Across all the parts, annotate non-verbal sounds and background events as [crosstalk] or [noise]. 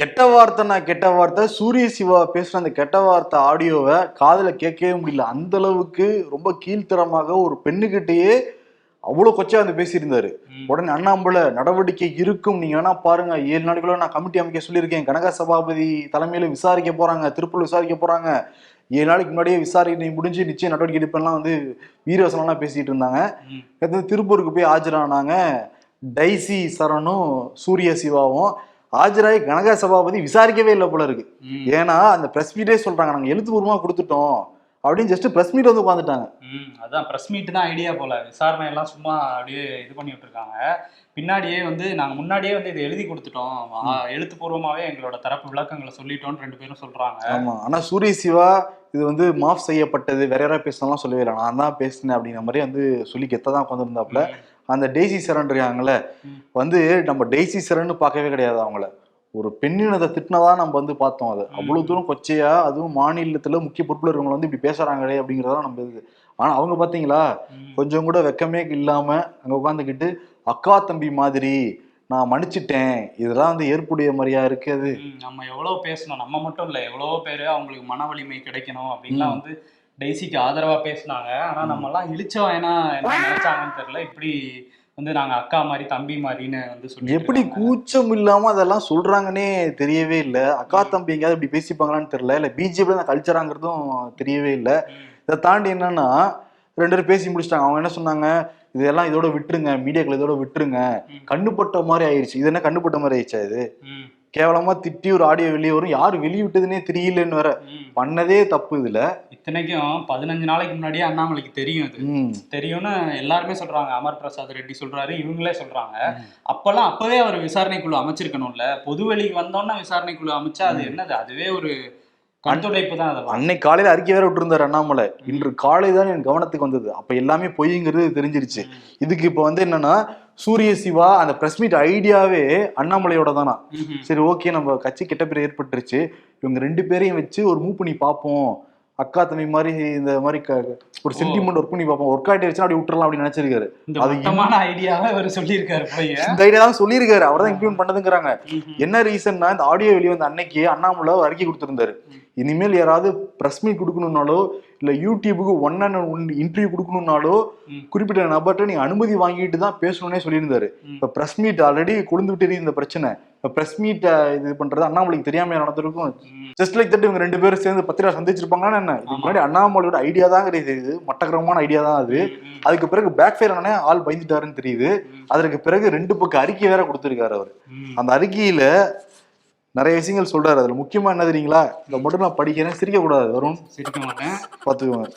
கெட்ட வார்த்தைனா கெட்ட வார்த்தை சூரிய சிவா பேசுற அந்த கெட்ட வார்த்தை ஆடியோவை காதுல கேட்கவே முடியல. அந்த அளவுக்கு ரொம்ப கீழ்த்தரமாக ஒரு பெண்ணுகிட்டயே அவ்வளவு கொச்சா வந்து பேசியிருந்தாரு. உடனே அண்ணாம்புல நடவடிக்கை இருக்கும். நீங்க வேணா பாருங்க. ஏழு நாளைக்குள்ள நான் கமிட்டி அமைக்க சொல்லியிருக்கேன். கனக சபாபதி தலைமையில விசாரிக்க போறாங்க. திருப்பூர் விசாரிக்க போறாங்க. ஏழு நாளைக்கு முன்னாடியே விசாரணை முடிஞ்சு நிச்சயம் நடவடிக்கை எடுப்பேன்லாம் வந்து வீரவசனம்லாம் பேசிட்டு இருந்தாங்க. திருப்பூருக்கு போய் ஆஜரானாங்க. டைசி சரணும் சூரிய சிவாவும். ஆஜராகி கனக சபாபதி விசாரிக்கவே இல்லை போல இருக்கு. ஏன்னா அந்த பிரஸ் மீட்டே சொல்றாங்க நாங்க எழுத்துப்பூர்வமா கொடுத்துட்டோம். அப்படின்னு ஜஸ்ட் பிரஸ் மீட் வந்து உட்காந்துட்டாங்க அதான் ப்ரெஸ் மீட் தான் ஐடியா போல. விசாரணை எல்லாம் சும்மா அப்படியே இது பண்ணி விட்டுருக்காங்க. பின்னாடியே வந்து நாங்க முன்னாடியே வந்து இதை எழுதி கொடுத்துட்டோம். ஆ, எழுத்துப்பூர்வமாவே எங்களோட தரப்பு விளக்கங்களை சொல்லிட்டோம்னு ரெண்டு பேரும் சொல்றாங்க. ஆமா. ஆனா சூரிய சிவா இது வந்து மாஃப் செய்யப்பட்டது வேற யாராவது பேசலாம் சொல்லவே இல்லை நான் தான் பேசினேன் அப்படிங்கிற மாதிரி வந்து சொல்லி கெத்த தான் உட்காந்துருந்தாப்புல அந்த டெய்சி சரண் இருக்காங்கல்ல ம். வந்து நம்ம டெய்சி சரண்னு பார்க்கவே கிடையாது அவங்கள. ஒரு பெண்ணினத்தை திட்டினதா நம்ம வந்து பார்த்தோம் அது. அவ்வளவு தூரம் கொச்சையா அதுவும் மாநிலத்துல முக்கிய பொறுப்புல இருக்கவங்க வந்து இப்படி பேசுறாங்களே அப்படிங்கறதெல்லாம் நம்ம இது. ஆனா அவங்க பாத்தீங்களா. கொஞ்சம் கூட வெக்கமே இல்லாம அங்க உட்காந்துக்கிட்டு அக்கா தம்பி மாதிரி நான் மன்னிச்சிட்டேன். இதெல்லாம் வந்து ஏற்புடைய மாதிரியா இருக்கு அது ம், நம்ம எவ்வளவு பேசணும்? நம்ம மட்டும் இல்ல எவ்வளவோ பேரு அவங்களுக்கு மன வலிமை கிடைக்கணும் அப்படின்லாம் வந்து டெய்ஸிக்கு ஆதரவா பேசுனாங்க. ஆனா நம்ம எல்லாம் இழிச்சவாயனா என்ன நினைச்சாங்கன்னு தெரியல. இப்படி வந்து நாங்க அக்கா மாதிரி தம்பி மாதிரின்னு வந்து சொல்லி எப்படி கூச்சம் இல்லாம அதெல்லாம் சொல்றாங்கன்னே தெரியவே இல்லை. அக்கா தம்பி எங்கேயாவது இப்படி பேசிப்பாங்களான்னு தெரியல. இல்ல பிஜேபி தான் கல்ச்சராங்கிறதும் தெரியவே இல்லை. இதை தாண்டி என்னன்னா ரெண்டு பேரும் பேசி முடிச்சிட்டாங்க. அவங்க என்ன சொன்னாங்க? இதெல்லாம் இதோட விட்டுருங்க. மீடியாக்கள் இதோட விட்டுருங்க. கண்ணுப்பட்ட மாதிரி ஆயிடுச்சு. இது என்ன கண்ணுப்பட்ட மாதிரி ஆயிடுச்சா இது? கேவலமா திட்டி ஒரு ஆடியோ வெளியே வரும். யாரு வெளியிட்டதுன்னே தெரியலன்னு வேற. பண்ணதே தப்பு இதுல. இத்தனைக்கும் பதினஞ்சு நாளைக்கு முன்னாடியே அண்ணாமலைக்கு தெரியும் இது. தெரியும்னு எல்லாருமே சொல்றாங்க. அமர் பிரசாத் ரெட்டி சொல்றாரு இவங்களே சொல்றாங்க. அப்பெல்லாம் அப்பவே அவர் விசாரணைக்குழு அமைச்சிருக்கணும்ல. பொதுவெளிக்கு வந்தோன்னா விசாரணைக்குழு அமைச்சா அது என்னது? அதுவே ஒரு கண்துடைப்பு தான் அதெல்லாம். அன்னைக்கு காலையில அறிக்கை வேற விட்டுருந்தாரு அண்ணாமலை. இன்று காலை தான் என் கவனத்துக்கு வந்தது. அப்ப எல்லாமே பொய்ங்கிறது தெரிஞ்சிருச்சு. இதுக்கு இப்ப வந்து என்னன்னா சூரிய சிவா அந்த பிரஸ் மீட் ஐடியாவே அண்ணாமலையோட தானா. சரி ஓகே நம்ம கட்சி கெட்ட பேர் ஏற்பட்டுருச்சு. இவங்க ரெண்டு பேரையும் வச்சு ஒரு மூவ் பண்ணி பார்ப்போம் அக்கா தம்பி மாதிரி இந்த மாதிரி ஒரு சென்டிமெண்ட் ஒர்க் பண்ணி பார்ப்போம் ஒர்க் ஆயிட்டு அப்படி விட்டுறலாம் அப்படின்னு நினைச்சிருக்காரு. அது ஐடியாவை அவர் சொல்லியிருக்காரு இந்த ஐடியா தான் சொல்லியிருக்காரு. அவர் தான் இம்ப்ளிமெண்ட் பண்ணதுங்கிறாங்க. என்ன ரீசன்னா இந்த ஆடியோ வெளியே வந்த அன்னைக்கு அண்ணாமலை அறிக்கை கொடுத்திருந்தாரு. இனிமேல் யாராவது பிரஸ் மீட் கொடுக்கணும்னாலோ இல்ல யூடியூபுக்கு ஒன் அண்ட் ஒன் இன்டர்வியூ கொடுக்கணும்னாலோ. குறிப்பிட்ட நபர்கிட்ட நீங்க அனுமதி வாங்கிட்டு தான் பேசணும்னே சொல்லியிருந்தாரு. இப்ப பிரஸ் மீட் ஆல்ரெடி கொழுந்து விட்டு இந்த பிரச்சனை இப்ப பிரஸ் மீட் இது பண்றது அண்ணாமலைக்கு தெரியாம நடந்திருக்கும். ஜஸ்ட் லைக் தட் இவங்க ரெண்டு பேரும் சேர்ந்து பத்திரிகை சந்திச்சிருப்பாங்கன்னு என்ன இதுக்கு முன்னாடி அண்ணாமலையோட ஐடியா தான் கிடையாது இது மட்டக்கிரமமான ஐடியா தான் அது. அதுக்கு பிறகு பேக் ஃபயர் ஆனே ஆள் பயந்துட்டாருன்னு தெரியுது. அதற்கு பிறகு ரெண்டு பக்கம் அறிக்கை வேற கொடுத்திருக்காரு அவர். அந்த அறிக்கையில நிறைய விஷயங்கள் சொல்றாரு. அதுல முக்கியமா என்ன தெரியுங்களா? இதை மட்டும் நான் படிக்கிறேன். சிரிக்க கூடாது வரும் சிரிக்க மாட்டேன் பார்த்துக்கோங்க.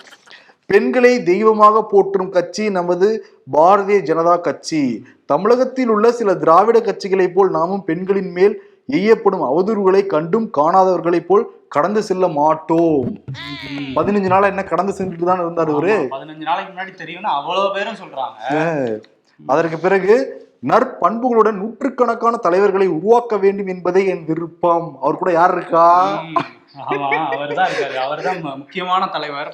பெண்களை தெய்வமாக போற்றும் கட்சி நமது பாரதிய ஜனதா கட்சி. தமிழகத்தில் உள்ள சில திராவிட கட்சிகளைப் போல் நாமும் பெண்களின் மேல் எய்யப்படும் அவதூறுகளை கண்டும் காணாதவர்களைப் போல் கடந்து செல்ல மாட்டோம். பதினஞ்சு நாளா என்ன கடந்து சென்றுட்டு தான் இருந்தார் ஆமா, பதினஞ்சு நாளைக்கு முன்னாடி தெரியும்னு அவ்வளவு பேரும் சொல்றாங்க. அதற்கு பிறகு நற்பண்புகளுடன் நூற்றுக்கணக்கான தலைவர்களை உருவாக்க வேண்டும் என்பதே என் விருப்பம். அவர் கூட யார் இருக்கா? அவர்தான் முக்கியமான தலைவர்.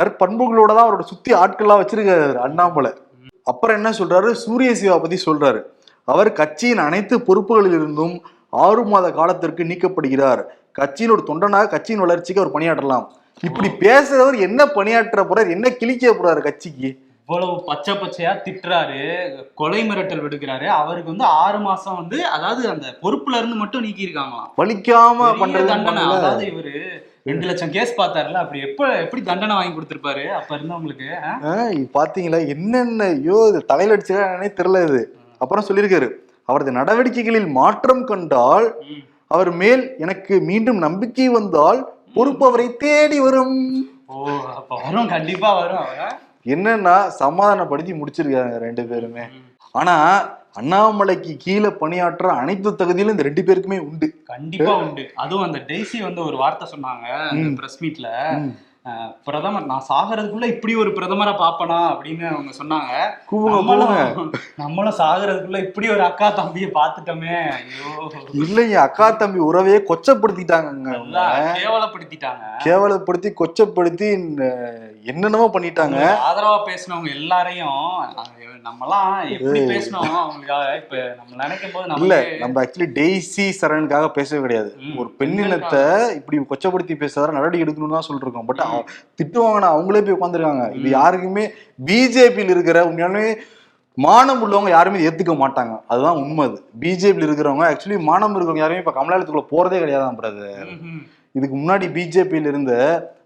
நற்பண்புகளோட தான் அவரோட சுத்தி ஆட்கள்லாம் வச்சிருக்காரு அண்ணாமலை. அப்புறம் என்ன சொல்றாரு? சூரிய சிவா பத்தி சொல்றாரு. அவர் கட்சியின் அனைத்து பொறுப்புகளில் இருந்தும் ஆறு மாத காலத்திற்கு நீக்கப்படுகிறார். கட்சியின் ஒரு தொண்டனாக கட்சியின் வளர்ச்சிக்கு அவர் பணியாற்றலாம். இப்படி பேசுறவர் என்ன பணியாற்ற போறாரு என்ன கிழிக்க போறாரு கட்சிக்கு? இவ்வளவு பச்சை பச்சையா திட்டுறாரு கொலை மிரட்டல் விடுக்கிறாரு. அவருக்கு வந்து ஆறு மாசம் வந்து அதாவது அந்த பொறுப்புல இருந்து மட்டும் நீக்கி இருக்காங்களாம் வலிக்காம பண்றது தண்டனை. அதாவது இவரு ரெண்டு லட்சம் கேஸ் பார்த்தாருல அப்படி எப்ப எப்படி தண்டனை வாங்கி கொடுத்திருப்பாரு அப்ப இருந்தவங்களுக்கு பாத்தீங்களா என்னென்ன ஐயோ இது தலையில அடிச்சுக்கானே தெரியல இது. அப்புறம் சொல்லியிருக்காரு அவரது நடவடிக்கைகளில் மாற்றம் கண்டால். அவர் மேல் எனக்கு மீண்டும் நம்பிக்கை வந்தால் பொறுப்பு அவரை தேடி வரும். ஓ அப்ப வரும் கண்டிப்பா வரும் என்னன்னா சமாதானப்படுத்தி முடிச்சிருக்காங்க ரெண்டு பேருமே. ஆனா அண்ணாமலைக்கு கீழே பணியாற்ற அனைத்து தகுதியிலும் இந்த ரெண்டு பேருக்குமே உண்டு. கண்டிப்பா உண்டு. அதுவும் அந்த டெய்ஸி வந்து ஒரு வார்த்தை சொன்னாங்க பிரஸ் மீட்ல. பிரதமர் நான் சாகிறதுக்குள்ள இப்படி ஒரு பிரதமரை பாப்பனா அப்படின்னு அவங்க சொன்னாங்க. நம்மளும் சாகிறதுக்குள்ள இப்படி ஒரு அக்கா தம்பியை பார்த்துட்டோமே ஐயோ. இல்லைங்க அக்கா தம்பி உறவையே கொச்சப்படுத்திட்டாங்க கேவலப்படுத்திட்டாங்க. கேவலப்படுத்தி கொச்சப்படுத்தி என்னென்னமோ பண்ணிட்டாங்க. ஆதரவா பேசினவங்க எல்லாரையும் அஹ் நம்மலாம் எப்படி பேசணும் அவங்களுக்காக இப்ப நம்ம நினைக்கும் போது இல்ல நம்ம ஆக்சுவலி டெய்ஸி சரணுக்காக பேசவே கிடையாது. ஒரு பெண்ணினத்தை இப்படி கொச்சப்படுத்தி பேசுறதா நடவடிக்கை எடுக்கணும்னு தான் சொல்லிருக்கோம். பட் திட்டுவாங்கன்னா அவங்களே போய் உட்காந்துருக்காங்க இது யாருக்குமே பிஜேபியில் இருக்கிற உண்மையாலுமே மானம் உள்ளவங்க யாருமே ஏத்துக்க மாட்டாங்க. அதுதான் உண்மை அது. பிஜேபியில் இருக்கிறவங்க ஆக்சுவலி மானம் இருக்கிறவங்க யாருமே இப்ப கமலாலயத்துக்குள்ள போறதே கிடையாதான் பிரதர். இதுக்கு முன்னாடி பிஜேபியில் இருந்த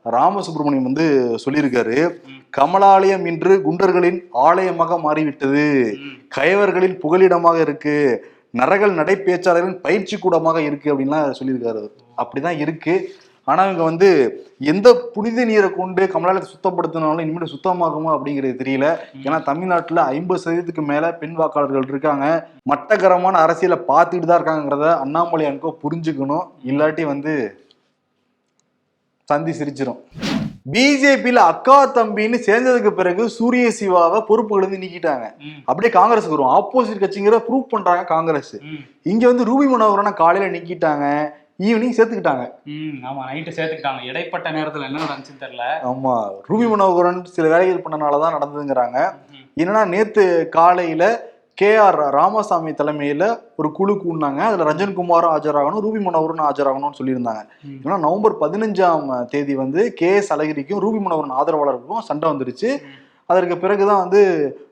ராமசுப்ரமணியம் வந்து சொல்லியிருக்காரு. கமலாலயம் இன்று குண்டர்களின் ஆலயமாக மாறிவிட்டது. ம். கயவர்களின் புகலிடமாக இருக்கு. நரகல் நடை பேச்சாளர்களின் பயிற்சி கூடமாக இருக்கு அப்படின்லாம் சொல்லியிருக்காரு. அப்படிதான் இருக்கு. ஆனா இவங்க வந்து எந்த புனித நீரை கொண்டு கமலாலயத்தை சுத்தப்படுத்தினாலும் இனிமேல் சுத்தமாகுமா அப்படிங்கிறது தெரியல. ஏன்னா தமிழ்நாட்டுல ஐம்பது சதவீதத்துக்கு மேல பெண் வாக்காளர்கள் இருக்காங்க. மட்டகரமான அரசியலை பார்த்துட்டு தான் இருக்காங்கிறத அண்ணாமலை அனுக்கோ புரிஞ்சுக்கணும். இல்லாட்டி வந்து சந்தி சிரிச்சிரும் பிஜேபியில அக்கா தம்பின்னு சேர்ந்ததுக்கு பிறகு சூரிய சிவாவை பொறுப்புகள் இருந்து நீக்கிட்டாங்க. அப்படியே காங்கிரஸுக்கு வரும் ஆப்போசிட் கட்சிங்கிற ப்ரூவ் பண்றாங்க காங்கிரஸ். இங்க வந்து ரூபி மனோகரனை காலையில நீக்கிட்டாங்க ஈவினிங் சேர்த்துக்கிட்டாங்க. ஆமா நைட்டு சேர்த்துக்கிட்டாங்க இடைப்பட்ட நேரத்துல என்ன நடந்துச்சுன்னு தெரியல ஆமா ரூபி மனோகரன் சில வேலைகள் பண்ணனாலதான் நடந்ததுங்கிறாங்க. என்னன்னா நேத்து காலையில கே ஆர் ராமசாமி தலைமையில ஒரு குழு கூடினாங்க. அதுல ரஞ்சன் குமாரும் ஆஜராகணும் ரூபி மனோகரன் ஆஜராகணும்னு சொல்லியிருந்தாங்க. ஏன்னா நவம்பர் பதினஞ்சாம் தேதி வந்து கே எஸ் அழகிரிக்கும் ரூபி மனோகரன் ஆதரவாளருக்கும் சண்டை வந்துருச்சு. அதற்கு பிறகுதான் வந்து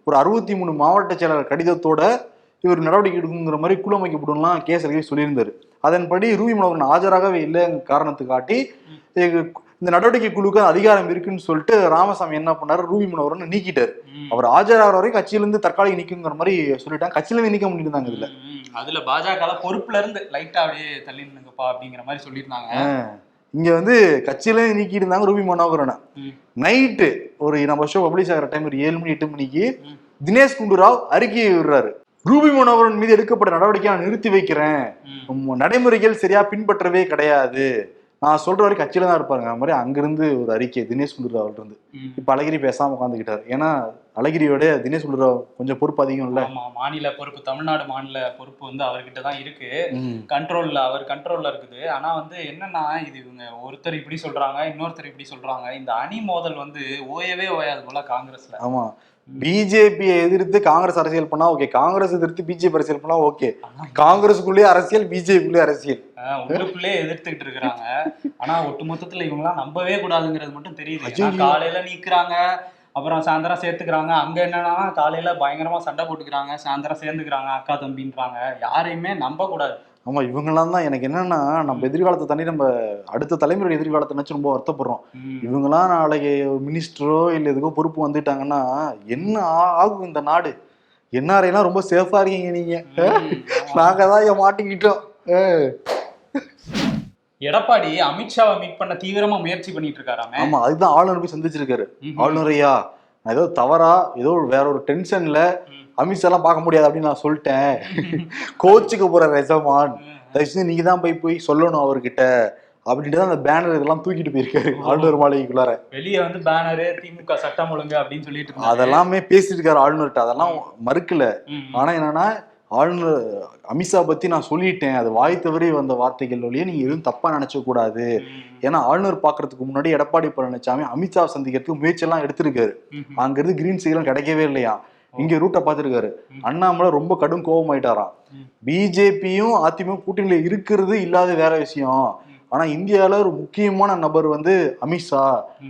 ஒரு அறுபத்தி மூணு மாவட்ட செயலாளர் கடிதத்தோட இவர் நடவடிக்கை எடுக்குங்கிற மாதிரி குழு அமைக்கப்படும் கே எஸ் அழகிரி சொல்லியிருந்தாரு. அதன்படி ரூபி மனோகரன் ஆஜராகவே இல்லைங்க காரணத்தை காட்டி இந்த நடவடிக்கை குழுக்கு அதிகாரம் இருக்குன்னு சொல்லிட்டு ராமசாமி என்ன பண்ணாரு? ரூபி மனோகரன் நீக்கிட்டாரு. அவர் ஆஜராகிற வரைக்கும் கட்சியிலிருந்து தற்காலிக நீக்குங்கிற மாதிரி சொல்லிட்டாங்க. கட்சியில இருந்து நீக்க முடியிருந்தாங்க இதுல. அதுல பாஜக பொறுப்புல இருந்து லைட்டா அப்படியே தள்ளி நின்னுங்கப்பா அப்படிங்கிற மாதிரி சொல்லியிருந்தாங்க. இங்க வந்து கட்சியில நீக்கிட்டு இருந்தாங்க ரூபி மனோகரனை. நைட்டு ஒரு நம்ம ஷோ பப்ளிஷ் ஆகிற டைம் ஒரு ஏழு மணி எட்டு மணிக்கு. தினேஷ் குண்டுராவ் அறிக்கையை விடுறாரு. ரூபி மனோகரன் மீது எடுக்கப்பட்ட நடவடிக்கையை நான் நிறுத்தி வைக்கிறேன். நடைமுறைகள் சரியா பின்பற்றவே கிடையாது. நான் சொல்ற வரைக்கும் கட்சியில தான் இருப்பாங்க அது மாதிரி அங்கிருந்து ஒரு அறிக்கை தினேஷ் குண்டுராவ் இருந்து. இப்ப அழகிரி பேசாம உட்காந்துக்கிட்டாரு ஏன்னா அழகிரியோட தினேஷ் குண்டுராவ் கொஞ்சம் பொறுப்பு அதிகம் இல்ல. மாநில பொறுப்பு தமிழ்நாடு மாநில பொறுப்பு வந்து அவர்கிட்ட தான் இருக்கு. கண்ட்ரோல்ல அவர் கண்ட்ரோல்ல இருக்குது. ஆனா வந்து என்னன்னா இது இவங்க ஒருத்தர் இப்படி சொல்றாங்க இன்னொருத்தர் இப்படி சொல்றாங்க. இந்த அணி மோதல் வந்து ஓயவே ஓயாது போல காங்கிரஸ்ல. ஆமா. பிஜேபியை எதிர்த்து காங்கிரஸ் அரசியல் பண்ணா ஓகே. காங்கிரஸ் எதிர்த்து பிஜேபி அரசியல் பண்ணா ஓகே. காங்கிரஸுக்குள்ளேயே அரசியல் பிஜேபிக்குள்ளேயே அரசியல். ஆஹ் உள்ளுக்குள்ளே எதிர்த்துக்கிட்டு இருக்கிறாங்க. ஆனா ஒட்டு மொத்தத்துல இவங்கெல்லாம் நம்பவே கூடாதுங்கிறது மட்டும் தெரியுது. காலையில நீக்குறாங்க அப்புறம் சாயந்தரம் சேர்த்துக்கிறாங்க. அங்க என்னன்னா காலையில பயங்கரமா சண்டை போட்டுக்கிறாங்க. சாயந்தரம் சேர்ந்துக்கிறாங்க அக்கா தம்பின்றாங்க. யாரையுமே நம்ப கூடாது ஆமா இவங்கெல்லாம் தான் எனக்கு என்னன்னா நம்ம எதிர்காலத்தை தண்ணி நம்ம அடுத்த தலைமுறை எதிர்காலத்தை நினைச்சு ரொம்ப வருத்தப்படுறோம். இவங்கெல்லாம் நாளைக்கு மினிஸ்டரோ இல்ல எதுக்கோ பொறுப்பு வந்துட்டாங்கன்னா என்ன ஆகும் இந்த நாடு? என்ஆர்ஐலாம் ரொம்ப சேஃபா இருக்கீங்க நீங்க. ம். நாங்க தான் மாட்டிக்கிட்டோம். ஏ. எடப்பாடி அமித்ஷாவை மீட் பண்ண தீவிரமா முயற்சி பண்ணிட்டு இருக்காராமே. ஆமா அதுதான் ஆளுநர் போய் சந்திச்சிருக்காரு. ம்ஹும். ஆளுநர் ஐயா நான் ஏதோ தவறா ஏதோ வேற ஒரு டென்ஷன்ல ம். அமித்ஷா எல்லாம் பார்க்க முடியாது அப்படின்னு நான் சொல்லிட்டேன். [laughs] கோச்சுக்கு போற ரெசமான் தயவுசெய்து நீங்க தான் போய் போய் சொல்லணும் அவர்கிட்ட. அப்படின்ட்டு தான் அந்த பேனர் இதெல்லாம் தூக்கிட்டு போயிருக்காரு. ஆளுநர் மாளிகைக்குள்ளார. வெளியே வந்து பேனரு திமுக சட்டம் ஒழுங்கு அப்படின்னு சொல்லிட்டு அதெல்லாமே பேசிட்டு இருக்காரு ஆளுநர்கிட்ட. அதெல்லாம் மறுக்கல. ஆனா என்னன்னா ஆளுநர் அமித்ஷா பத்தி நான் சொல்லிட்டேன். அது வாய் தவறி வந்த வார்த்தைகள் வழியே நீங்க எதுவும் தப்பா நினைச்ச கூடாது. ஏன்னா ஆளுநர் பாக்குறதுக்கு முன்னாடி எடப்பாடி பழனிசாமி அமித்ஷா சந்திக்கிறதுக்கு முயற்சி எல்லாம் எடுத்திருக்காரு. ம். அங்க இருந்து கிரீன் சிக்னல் கிடைக்கவே இல்லையா? இங்க ரூட்டை பார்த்திருக்காரு. அண்ணாமலை ரொம்ப கடும் கோபமாயிட்டாராம். பிஜேபியும் அதிமுக கூட்டணியில இருக்கிறது இல்லாத வேற விஷயம். ஆனா இந்தியால ஒரு முக்கியமான நபர் வந்து அமித்ஷா.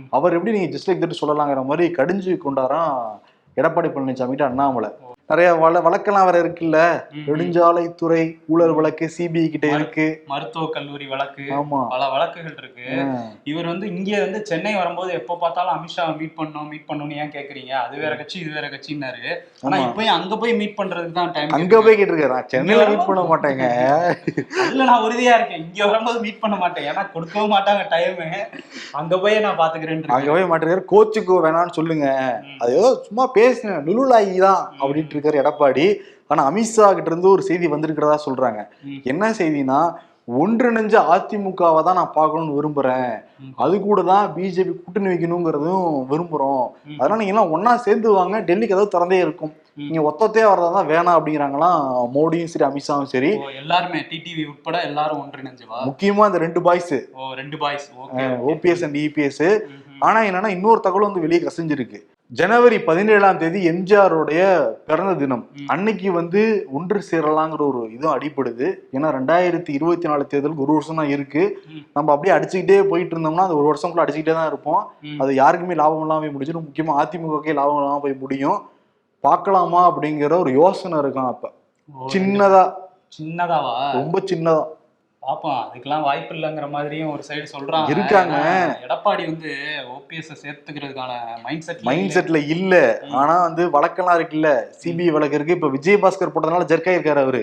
அவர் எப்படி நீங்க ஜஸ்ட் லைக் தட் சொல்லலாங்கிற மாதிரி கடிஞ்சு கொண்டாராம் எடப்பாடி பழனிசாமிகிட்ட அண்ணாமலை. நிறைய வழ வழக்கெல்லாம் வேற இருக்குல்ல. நெடுஞ்சாலைத்துறை ஊழல் வழக்கு சிபிஐ கிட்ட இருக்கு. மருத்துவக் கல்லூரி வழக்கு ஆமா. பல வழக்குகள் இருக்கு. இவர் வந்து இங்க வந்து சென்னை வரும்போது எப்ப பார்த்தாலும் அமித்ஷாவை மீட் பண்ணணும் மீட் பண்ணணும்னு ஏன் கேக்குறீங்க? அது வேற கட்சி இது வேற கட்சின்னாரு. ஆனா. இப்பயும் அங்க போய் மீட் பண்றதுக்கு தான் டைம் அங்க போய் கேட்டிருக்காரு. நான் சென்னையில மீட் பண்ண மாட்டேங்க. அதுல நான் உறுதியா இருக்கேன். இங்க வரும்போது மீட் பண்ண மாட்டேன். ஏன்னா கொடுக்கவும் மாட்டாங்க டைம் அங்க போய் நான் பாத்துக்கிறேன் அங்க போய் மாட்டேங்கிறாரு கோச்சுக்கு வேணாம்னு சொல்லுங்க. அது ஏதோ சும்மா பேசுனேன். லுலுலாயி தான் அப்படின்ட்டு இருக்காரு எடப்பாடி. ஆனா அமித்ஷா கிட்ட இருந்து ஒரு செய்தி வந்திருக்கிறதா சொல்றாங்க. என்ன செய்தினா ஒன்றிணைஞ்ச அதிமுகவை தான் நான் பார்க்கணும்னு விரும்புறேன். அது கூட தான் பிஜேபி கூட்டணி வைக்கணுங்கிறதும் விரும்புறோம். அதனால நீங்க எல்லாம் ஒன்னா சேர்ந்து வாங்க. டெல்லிக்கு ஏதாவது திறந்தே இருக்கும். நீங்க ஒத்தத்தையா வரதா தான் வேணாம் அப்படிங்கிறாங்களாம் மோடியும் சரி அமித்ஷாவும் சரி. எல்லாருமே டிடிவி உட்பட எல்லாரும் ஒன்றிணைஞ்சவா? முக்கியமா இந்த ரெண்டு பாய்ஸ். ரெண்டு பாய்ஸ். ஓபிஎஸ் அண்ட் இபிஎஸ் ஆனா என்னன்னா இன்னொரு தகவல் வந்து வெளியே கசிஞ்சிருக்கு. ஜனவரி பதினேழாம் தேதி எம்ஜிஆருடைய பிறந்த தினம். அன்னைக்கு வந்து ஒன்று சேரலாங்கிற ஒரு இதுவும் அடிப்படுது ஏன்னா ரெண்டாயிரத்தி இருபத்தி நாலு தேர்தலுக்கு ஒரு வருஷம் தான் இருக்கு. நம்ம அப்படியே அடிச்சுக்கிட்டே போயிட்டு இருந்தோம்னா அது ஒரு வருஷம் அடிச்சுக்கிட்டே தான் இருப்போம். அது யாருக்குமே லாபம் இல்லாம போய் முடிஞ்சிடும். முக்கியமா அதிமுகக்கே லாபம் இல்லாம போய் முடியும். பார்க்கலாமா அப்படிங்கிற ஒரு யோசனை இருக்கும் அப்ப. சின்னதா. சின்னதாவா? ரொம்ப சின்னதா. பாப்போம் அதுக்கெல்லாம் வாய்ப்பு இல்லைங்கிற மாதிரியும் ஒரு சைடு சொல்றாங்க. இருக்காங்க. எடப்பாடி வந்து ஓபிஎஸ் சேர்த்துக்கிறதுக்கான மைண்ட் செட் மைண்ட் செட்ல இல்ல. ஆனா வந்து வழக்கெல்லாம் இருக்குல்ல சிபிஐ வழக்கு இருக்கு இப்ப விஜயபாஸ்கர் போட்டதுனால ஜெர்க்காயிருக்காரு அவரு.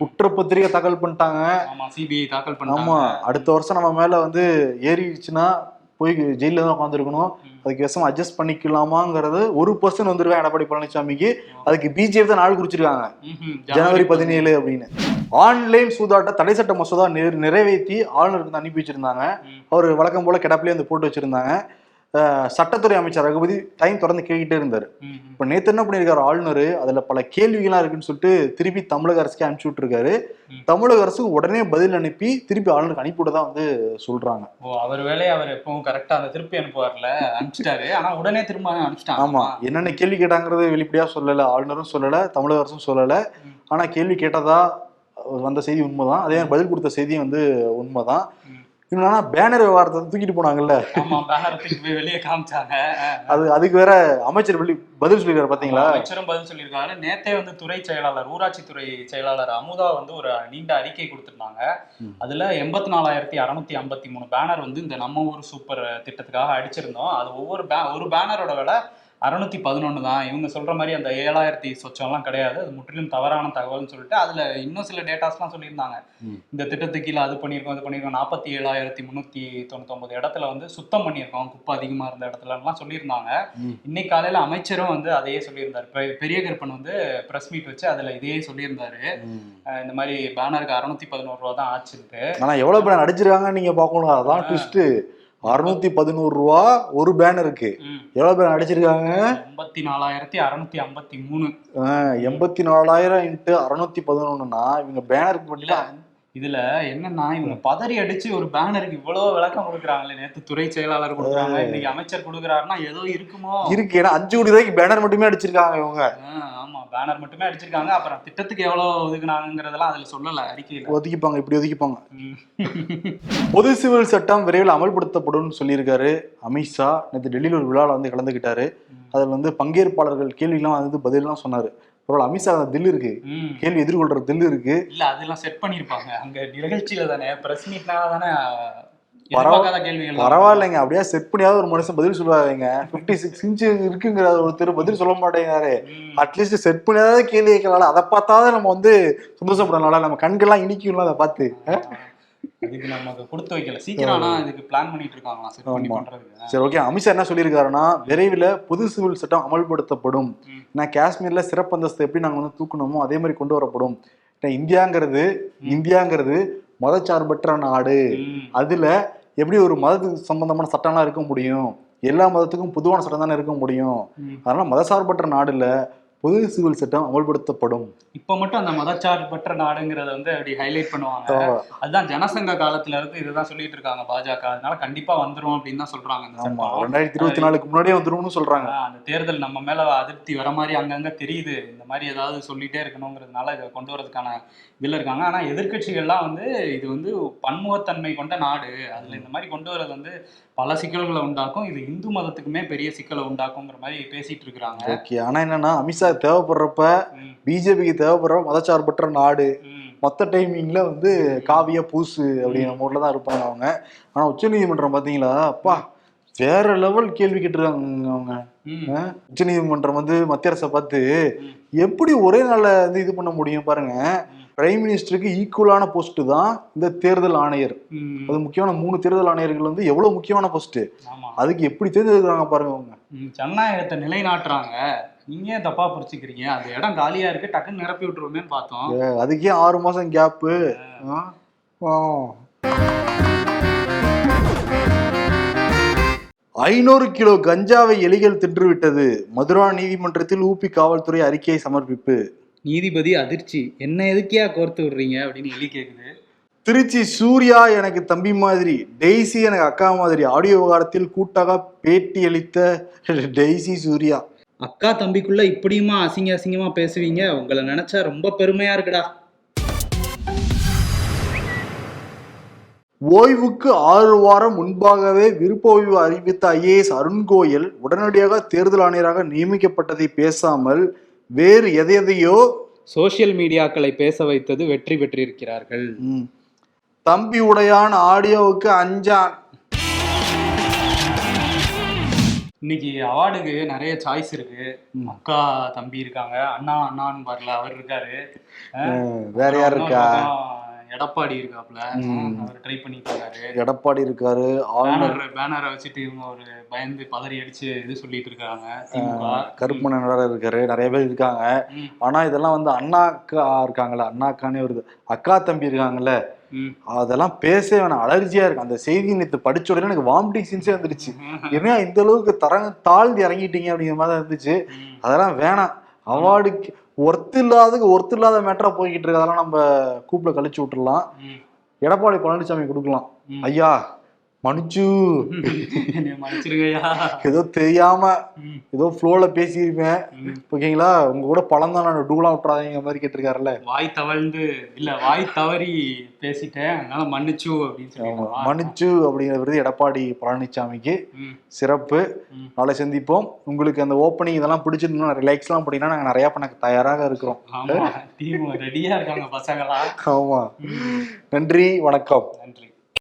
குற்றப்பத்திரிகை தாக்கல் பண்ணிட்டாங்க. ஆமா சிபிஐ தாக்கல் ஆமா பண்ணாங்க அடுத்த வருஷம் நம்ம மேல வந்து ஏறிடுச்சுன்னா போய் ஜெயில தான் உட்காந்துருக்கணும். அதுக்கு விஷம் அட்ஜஸ்ட் பண்ணிக்கலாமாங்கிறது ஒரு பர்சன் வந்துருவேன் எடப்பாடி பழனிசாமிக்கு. அதுக்கு பிஜேபி தான் நாள் குறிச்சிருக்காங்க. ஜனவரி பதினேழு. அப்படின்னு. ஆன்லைன் சூதாட்ட தடை சட்ட மசோதா நிற- நிறைவேற்றி ஆளுநருக்கு வந்து அனுப்பி வச்சிருந்தாங்க. அவர் வழக்கம் போல கிடப்பிலே வந்து போட்டு வச்சிருந்தாங்க. சட்டத்துறை அமைச்சர் ரகுபதி டைம் தொடர்ந்து கேட்டுட்டே இருந்தாரு. இப்ப நேத்து என்ன பண்ணிருக்காரு ஆளுநர்? அதுல பல கேள்விகள்லாம் இருக்குன்னு சொல்லிட்டு திருப்பி தமிழக அரசுக்கு அனுப்பிச்சு விட்டுருக்காரு. தமிழக அரசு உடனே பதில் அனுப்பி திருப்பி ஆளுநருக்கு அனுப்பிவிட்டதா வந்து சொல்றாங்க. ஓ அவர் வேலையை அவர் எப்பவும் கரெக்டா அந்த திருப்பி அனுப்புவார்ல? அனுப்பிச்சிட்டாரு. ஆனா உடனே திரும்ப அனுப்பிச்சிட்டாங்க. ஆமா. என்னென்ன கேள்வி கேட்டாங்கிறது வெளிப்படையா சொல்லல. ஆளுநரும் சொல்லல தமிழக அரசும் சொல்லல. ம். ஆனா கேள்வி கேட்டதா வந்த செய்தி உண்மைதான். அதே மாதிரி பதில் கொடுத்த செய்தியும் வந்து உண்மைதான். ம். இன்னொன்னா பேனர் விவகாரத்தை தூக்கிட்டு போனாங்கல்ல? வெளியே காமிச்சாங்க. அது அதுக்கு வேற அமைச்சர் வெளி பதில் சொல்லிருக்காரு பாத்தீங்களா? அமைச்சரும் பதில் சொல்லியிருக்காரு நேத்தே வந்து துறை செயலாளர் ஊராட்சி துறை செயலாளர் அமுதா வந்து ஒரு நீண்ட அறிக்கை கொடுத்திருந்தாங்க. அதுல எண்பத்தி நாலாயிரத்தி அறுநூத்தி ஐம்பத்தி மூணு பேனர் வந்து இந்த நம்ம ஊர் சூப்பர் திட்டத்துக்காக அடிச்சிருந்தோம். அது ஒவ்வொரு பே ஒரு பேனரோட விலை அறுநூத்தி பதினொன்று தான். இவங்க சொல்ற மாதிரி அந்த ஏழாயிரத்தி சொச்சம்லாம் கிடையாது. அது முற்றிலும் தவறான தகவல்னு சொல்லிட்டு அதுல இன்னும் சில டேட்டாஸ்லாம் சொல்லியிருந்தாங்க. இந்த திட்டத்துக்கு கீழே அது பண்ணியிருக்கோம் அது பண்ணியிருக்கோம் நாற்பத்தி ஏழாயிரத்தி முந்நூற்றி தொண்ணூத்தொம்பது இடத்துல வந்து சுத்தம் பண்ணியிருக்கோம். குப்பை அதிகமாக இருந்த இடத்துலலாம் சொல்லியிருந்தாங்க. இன்னைக்கு காலையில அமைச்சரும் வந்து அதையே சொல்லியிருந்தாரு. பெரிய கருப்பன் வந்து பிரஸ் மீட் வச்சு அதுல இதையே சொல்லியிருந்தாரு. இந்த மாதிரி பேனருக்கு அறுநூத்தி பதினோரு ரூபா தான் ஆச்சுன்ட்டு ஆனா எவ்வளவு பேனர் அடிச்சிருக்காங்கன்னு நீங்க பார்க்கணும். அதான் ட்விஸ்ட் அறுநூத்தி பதினோரு ரூபா ஒரு பேனருக்கு. எவ்வளவு பேர் அடிச்சிருக்காங்க? எண்பத்தி நாலாயிரத்தி அறுநூத்தி ஐம்பத்தி மூணு. எண்பத்தி நாலாயிரம் இன்ட்டு அறுநூத்தி பதினொன்னுனா இவங்க பேனருக்கு மட்டும் இதுல என்னன்னா இவங்க பதறி அடிச்சு ஒரு பேனருக்கு இவ்வளவு விளக்கம் கொடுக்குறாங்களே நேத்து துறை செயலாளர் கொடுக்குறாங்க இன்னைக்கு அமைச்சர் கொடுக்குறாருன்னா ஏதோ இருக்குமோ? இருக்கு. ஏன்னா அஞ்சு கோடி ரூபாய்க்கு பேனர் மட்டுமே அடிச்சிருக்காங்க இவங்க. ஆமா பேனர் மட்டுமே அடிச்சிருக்காங்க. அப்புறம் திட்டத்துக்கு எவ்வளவு ஒதுக்குனாங்கிறதெல்லாம் அதுல சொல்லல அறிக்கையில. ஒதுக்கிப்பாங்க இப்படி ஒதுக்கிப்பாங்க. பொது சிவில் சட்டம் விரைவில் அமல்படுத்தப்படும் சொல்லியிருக்காரு அமித்ஷா நேற்று டெல்லியில் ஒரு விழாவில் வந்து கலந்துக்கிட்டாரு. அதில் வந்து பங்கேற்பாளர்கள் கேள்விலாம் வந்து பதிலாம் சொன்னாரு. பரவாயில்ல அமித்ஷா அந்த தில் இருக்கு. கேள்வி எதிர்கொள்ற தில் இருக்கு. இல்ல அதெல்லாம் செட் பண்ணிருப்பாங்க அங்க நிகழ்ச்சியில தானே பிரஸ் மீட்னா தானே பரவாயில்லைங்க. அப்படியே செட் பண்ணியாவது ஒரு மனுஷன் பதில் சொல்லுவாருங்க. ஃபிஃப்டி சிக்ஸ் இன்ச் இருக்குங்கிற ஒருத்தர் பதில் சொல்ல மாட்டேங்கிறாரு. அட்லீஸ்ட் செட் பண்ணியாவது கேள்வி கேட்கலாம் அதை பார்த்தாவது நம்ம வந்து சந்தோஷப்படலாம் நம்ம கண்கள்லாம் இனிக்கும்ல அதை பார்த்து. இதுக்கு நமக்கு கொடுத்து வைக்கல. சீக்கிரம் ஆனா இதுக்கு பிளான் பண்ணிட்டு இருக்காங்களா செட் பண்ணி ஆமா. பண்றதுக்கு சரி ஓகே. அமித்ஷா என்ன சொல்லியிருக்காருன்னா விரைவில் பொது சிவில் சட்டம் அமல்படுத்தப்படும். ஏன்னா காஷ்மீர்ல சிறப்பு அந்தஸ்து எப்படி நாங்க வந்து தூக்கணுமோ அதே மாதிரி கொண்டு வரப்படும். இந்தியாங்கிறது இந்தியாங்கிறது மதச்சார்பற்ற நாடு. அதுல எப்படி ஒரு மத சம்பந்தமான சட்டம்லாம் இருக்க முடியும்? எல்லா மதத்துக்கும் பொதுவான சட்டம் தானே இருக்க முடியும். அதனால மதசார்பற்ற நாடுல பொது சிவில் சட்டம் அமல்படுத்தப்படும். இப்ப மட்டும் அந்த மதச்சார்பற்ற நாடுங்கிறத வந்து அப்படி ஹைலைட் பண்ணுவாங்க. அதுதான் ஜனசங்க காலத்துல இருந்து இதுதான் சொல்லிட்டு இருக்காங்க பாஜக. அதனால கண்டிப்பா வந்துரும் அப்படின்னு தான் சொல்றாங்க ரெண்டாயிரத்தி இருபத்தி நாலுக்கு முன்னாடியே வந்துரும்னு சொல்றாங்க. அந்த தேர்தல் நம்ம மேல அதிருப்தி வர மாதிரி அங்கங்க தெரியுது. இந்த மாதிரி ஏதாவது சொல்லிட்டே இருக்கணுங்கிறதுனால இதை கொண்டு வரதுக்கான இதுல இருக்காங்க. ஆனா எதிர்க்கட்சிகள்லாம் வந்து இது வந்து பன்முகத்தன்மை கொண்ட நாடு. அதுல இந்த மாதிரி கொண்டு வரது வந்து பல சிக்கல்களை உண்டாக்கும். இது இந்து மதத்துக்குமே பெரிய சிக்கலை உண்டாக்குங்கிற மாதிரி பேசிட்டு இருக்கிறாங்க. ஓகே. ஆனா என்னன்னா அமித்ஷா தேவைப்படுறப்ப பிஜேபிக்கு தேவைப்படுற மதச்சார்பற்ற நாடு. மொத்த டைமிங்ல வந்து காவிய பூசு அப்படிங்கிற மூட்ல தான் இருப்பாங்க அவங்க. ஆனா உச்சநீதிமன்றம் பாத்தீங்களா? அப்பா வேற லெவல் கேள்வி கேட்டிருக்காங்க அவங்க. ம், உச்சநீதிமன்றம் வந்து மத்திய அரசை பார்த்து. எப்படி ஒரே நாள்ல வந்து இது பண்ண முடியும் பாருங்க. பிரைம் மினிஸ்டருக்கு ஈக்குவலான போஸ்ட் தான் இந்த தேர்தல் ஆணையர். அது முக்கியமான மூணு தேர்தல் ஆணையர்கள் வந்து எவ்வளவு முக்கியமான போஸ்ட் அதுக்கு எப்படி தேர்ந்தெடுக்கிறாங்க பாருங்க அவங்க. ஜனநாயகத்தை நிலைநாட்டுறாங்க. நீங்க ஏன் தப்பா புரிச்சுக்கிறீங்க அந்த இடம் காலியா இருக்கு டக்குன்னு நிரப்பி விட்டுருவோமேன்னு பார்த்தோம். அதுக்கே ஆறு மாசம் கேப்பு ஐநூறு கிலோ கஞ்சாவை எலிகள் தின்றுவிட்டது. மதுரா நீதிமன்றத்தில் ஊபி காவல்துறை அறிக்கையை சமர்ப்பிப்பு. நீதிபதி அதிர்ச்சி. என்ன எதுக்கியா கோர்த்து விடுறீங்க? அப்படின்னு எலி கேக்குது. திருச்சி சூர்யா எனக்கு தம்பி மாதிரி டெய்ஸி எனக்கு அக்கா மாதிரி. ஆடியோ விவகாரத்தில் கூட்டாக பேட்டி அளித்த டெய்ஸி சூர்யா. அக்கா தம்பிக்குள்ள இப்படியுமா அசிங்க அசிங்கமா பேசுவீங்க? உங்களை நினைச்சா ரொம்ப பெருமையா இருக்குடா. ஓய்வுக்கு ஆறு வாரம் முன்பாகவே விருப்ப ஓய்வு அறிவித்த ஐஏஎஸ் அருண்கோயல் உடனடியாக தேர்தல் ஆணையராக நியமிக்கப்பட்டதை பேசாமல் வேறு எதை எதையோ சோசியல் மீடியாக்களை பேச வைத்தது வெற்றி பெற்றிருக்கிறார்கள். ம், தம்பி உடையான் ஆடியோவுக்கு அஞ்சான். இன்னைக்கு அவார்டுக்கு நிறைய சாய்ஸ் இருக்கு. அக்கா தம்பி இருக்காங்க. அண்ணா அண்ணான்னு பாருல அவர் இருக்காரு. வேற யார் இருக்கா? எடப்பாடி இருக்காப்ல. அவர் ட்ரை பண்ணிட்டு இருக்காரு எடப்பாடி இருக்காரு பேனர் பேனரை வச்சுட்டு இவங்க ஒரு பயந்து பதறி அடிச்சு இது சொல்லிட்டு இருக்காங்க கருப்பணன் வேற இருக்காரு நிறைய பேர் இருக்காங்க. ஆனா இதெல்லாம் வந்து அண்ணா அக்கா இருக்காங்கல்ல அண்ணா அக்கானே வருது அக்கா தம்பி இருக்காங்கல்ல. அதெல்லாம் பேசவே வேணாம். அலர்ஜியா இருக்கு. அந்த செய்தி நேற்று படிச்ச உடனே எனக்கு வாமிட்டிங் சென்ஸே வந்துருச்சு என்ன இந்த அளவுக்கு தரங்க தாழ்ந்து இறங்கிட்டீங்க அப்படிங்கிற மாதிரி தான் இருந்துச்சு. அதெல்லாம் வேணாம். அவார்டுக்கு ஒர்த்து இல்லாததுக்கு ஒர்த்து இல்லாத மேட்டரா போய்கிட்டு இருக்கு. அதெல்லாம் நம்ம கூப்பிட கழிச்சு விட்டுறலாம். எடப்பாடி பழனிசாமி கொடுக்கலாம். ஐயா மன்னிச்சிருங்கய்யா. ஏதோ தெரியாம. ஏதோ ஃப்ளோல பேசியிருப்பேன். ஓகேங்களா? உங்க கூட பழம் தான் நான் டூலாம் விட்டுறாதீங்க மாதிரி கேட்டிருக்காருல்ல. வாய் தவழ்ந்து இல்ல வாய் தவறி பேசிட்டேன். அதனால மன்னிச்சு அப்படின்னு. சொல்லி மன்னிச்சு அப்படிங்கிற விருது எடப்பாடி பழனிசாமிக்கு. சிறப்பு. நாளை சந்திப்போம். உங்களுக்கு அந்த ஓப்பனிங் இதெல்லாம் பிடிச்சிருந்தோம் ரிலாக்ஸ்லாம் பண்ணினா நாங்கள் நிறைய பண்ண தயாராக இருக்கிறோம். ஆமா. டீம் ரெடியா இருக்காங்க பசங்களா ஆமா. நன்றி வணக்கம். நன்றி.